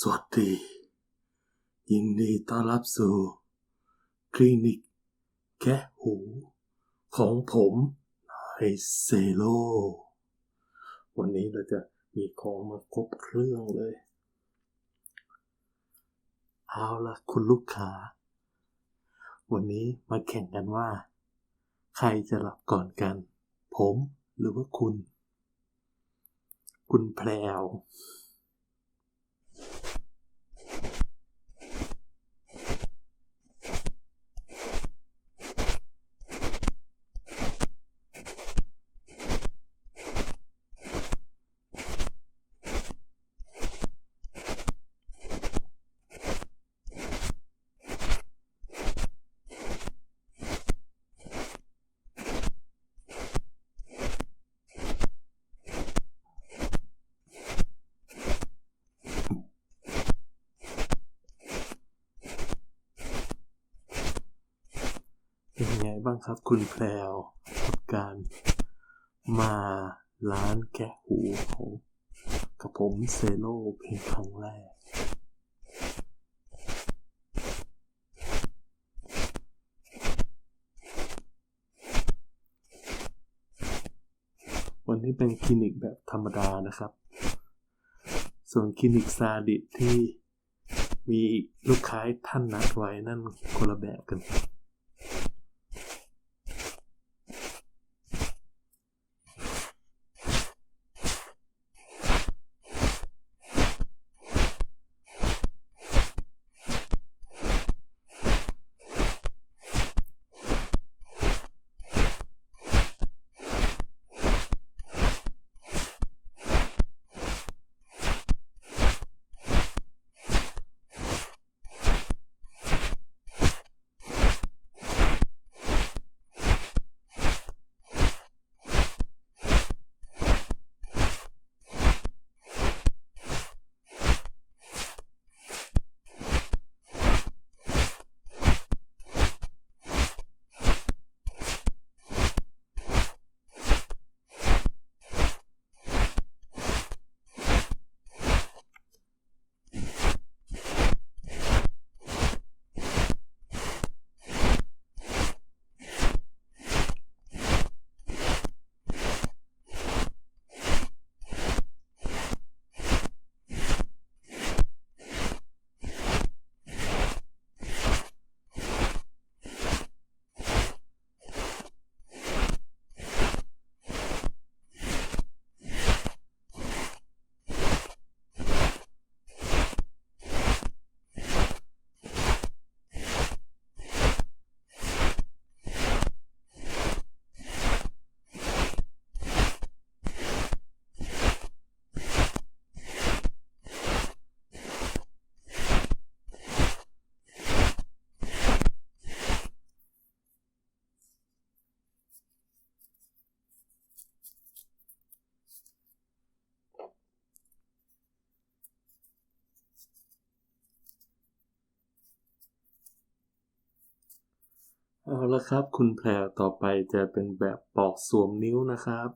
สวัสดี ยินดีต้อนรับสู่ คลินิก แคะหู ของผมไอเซโล วันนี้เราจะมีของมาครบเครื่องเลย เอาละคุณลูกค้า วันนี้มาแข่งกันว่า ใครจะหลับก่อนกัน ผมหรือว่าคุณ คุณแพรว เป็ นยังไงบ้างครับ คุณแพรวกับการมาร้านแกะหูของกับผมเซโลเป็นครั้งแรก วันนี้เป็นคลินิกแบบธรรมดานะครับ ส่วนคลินิกซาดิที่มีลูกค้าท่านนัดไว้นั่นคนละแบบกัน ละครับ คุณแพรต่อไปจะเป็นแบบปอกสวมนิ้วนะครับ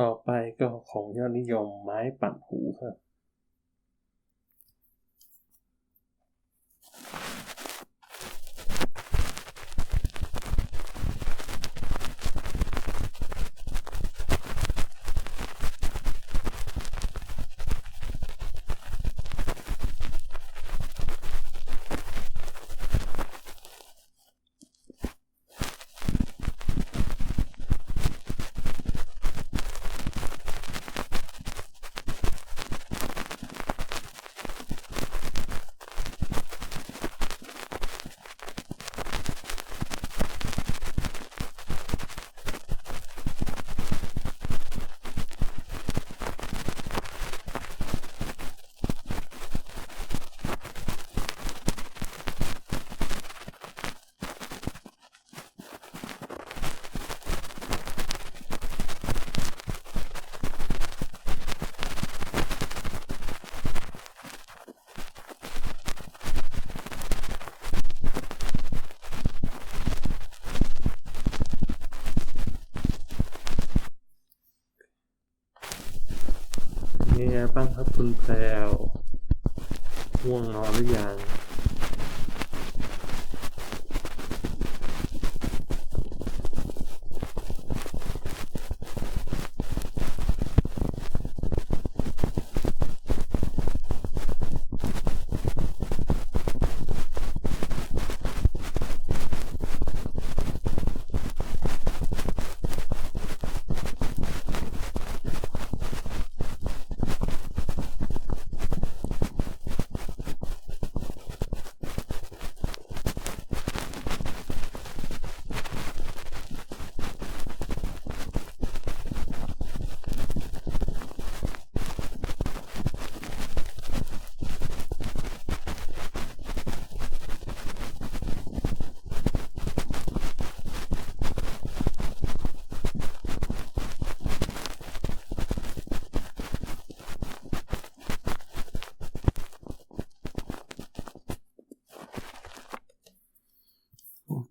เต่อไป ก็ของยอดนิ ไงบ้างครับคุณแพรวง่วงนอนหรือยัง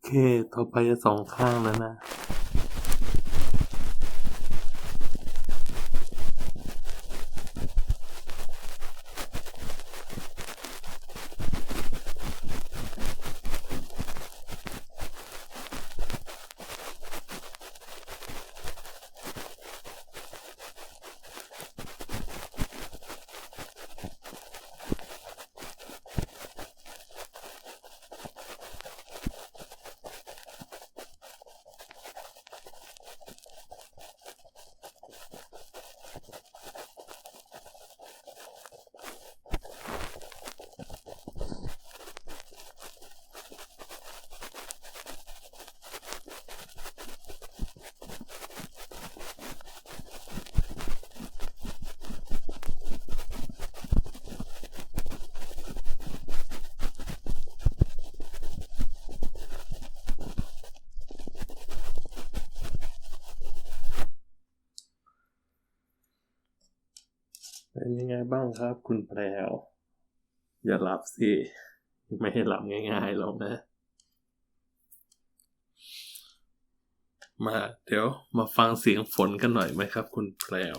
เค ต่อไปจะสองข้างแล้วนะ ครับ คุณแพรวอย่าหลับสิ ไม่ให้หลับง่ายๆหรอกนะ มาเดี๋ยวมาฟังเสียงฝนกันหน่อยไหมครับ คุณแพรว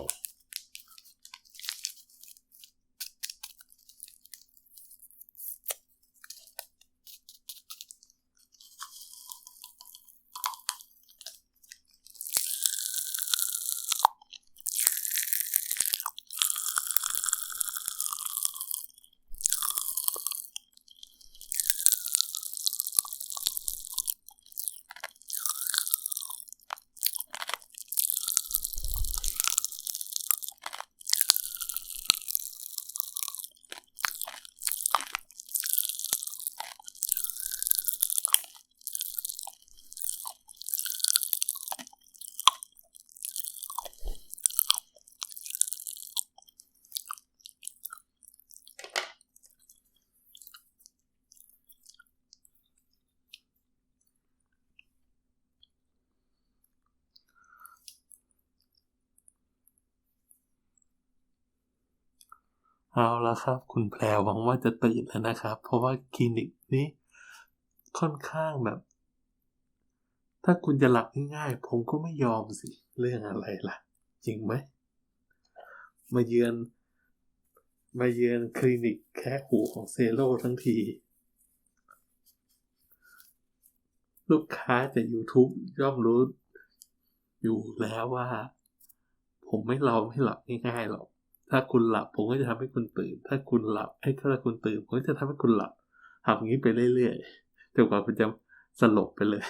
เอาละครับ คุณแพรหวังว่าจะตื่นแล้วนะครับ เพราะว่าคลินิกนี้ค่อนข้างแบบ ถ้าคุณจะหลับง่ายๆ ผมก็ไม่ยอมสิ เรื่องอะไรล่ะ จริงไหม มาเยือน มาเยือนคลินิกแค่หูของเซโร่ทั้งที ลูกค้าจาก YouTube ย่อมรู้อยู่แล้วว่า ผมไม่รอไม่หลับง่ายๆหรอก ถ้าคุณหลับ ผมก็จะทำให้คุณตื่น ถ้าคุณหลับให้ถ้าคุณตื่น ผมก็จะทำให้คุณหลับทำอย่างนี้ไปเรื่อยๆจนกว่าคุณจะสลบไปเลย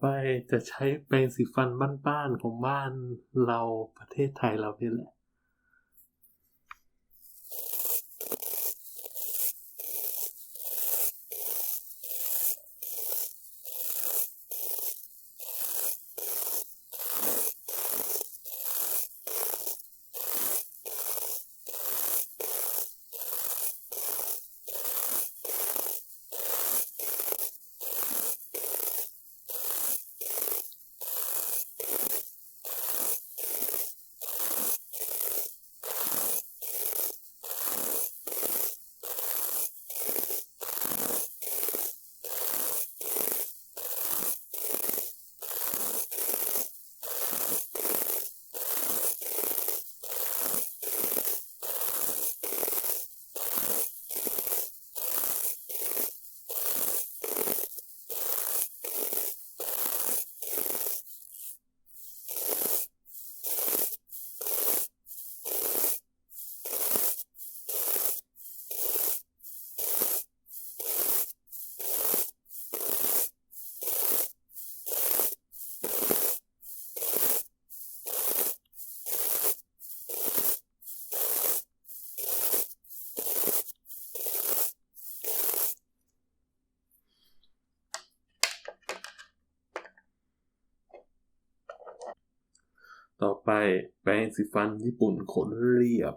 ไปจะใช้แปรงสีฟันบ้านๆของบ้านเราประเทศไทยเรานี่แหละ ต่อไปแปรงสีฟันญี่ปุ่นขนเรียบ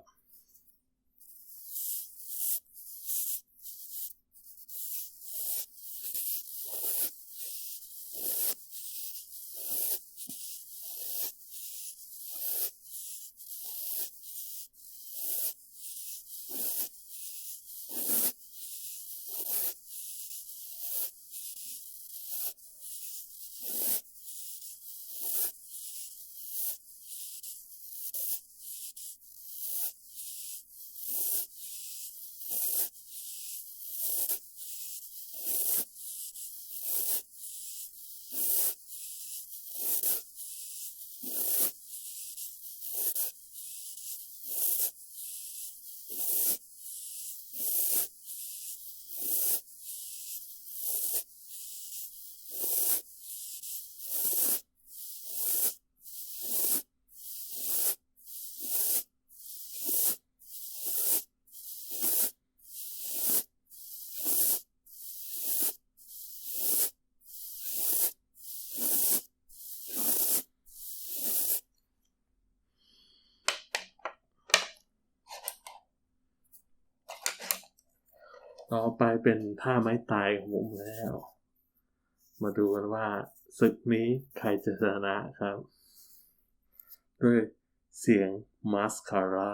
ต่อไปเป็นท่าไม้ตายของผมแล้ว มาดูกันว่าศึกนี้ใครจะชนะครับ ด้วยเสียงมาสคาร่า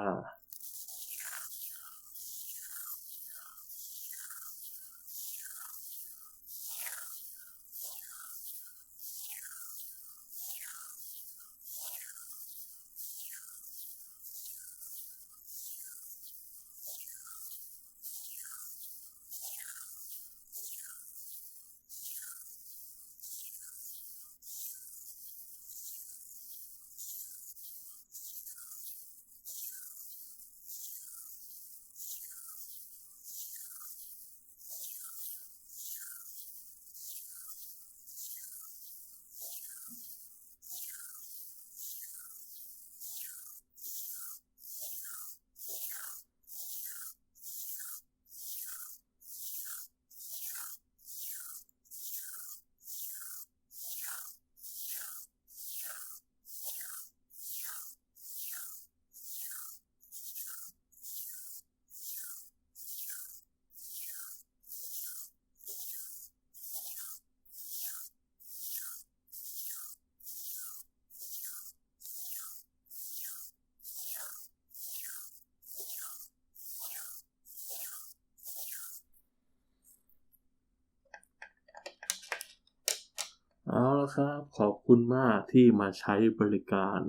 เอาละ ครับ ขอบคุณมากที่มาใช้บริการ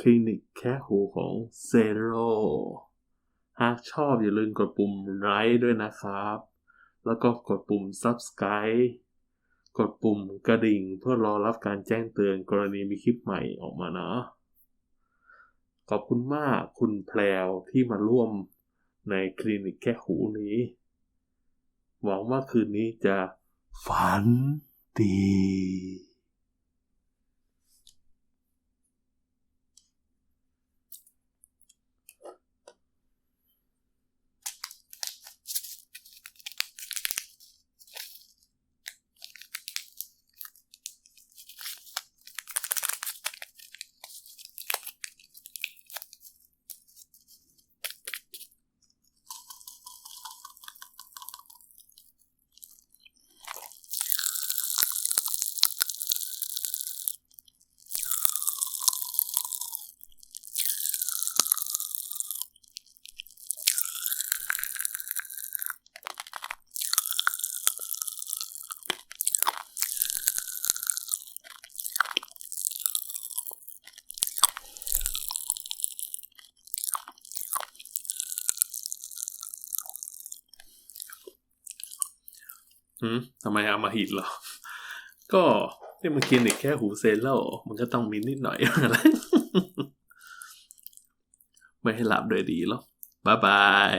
คลินิกแค่หูของเซโรหากชอบอย่าลืมกดปุ่มไลค์ด้วยนะครับ แล้วก็กดปุ่ม Subscribe กดปุ่มกระดิ่งเพื่อรอรับการแจ้งเตือนกรณีมีคลิปใหม่ออกมาเนาะขอบคุณมากคุณแพลวที่มาร่วมในคลินิกแค่หูนี้ หวังว่าคืนนี้จะฝัน ดี หืมทำไมอามาหิตเหรอ ก็นี่มันคลินิกแค่หูเซลโลมันก็ต้องมีนิดหน่อยอะไรไม่ให้หลับโดยดีหรอกบ๊ายบาย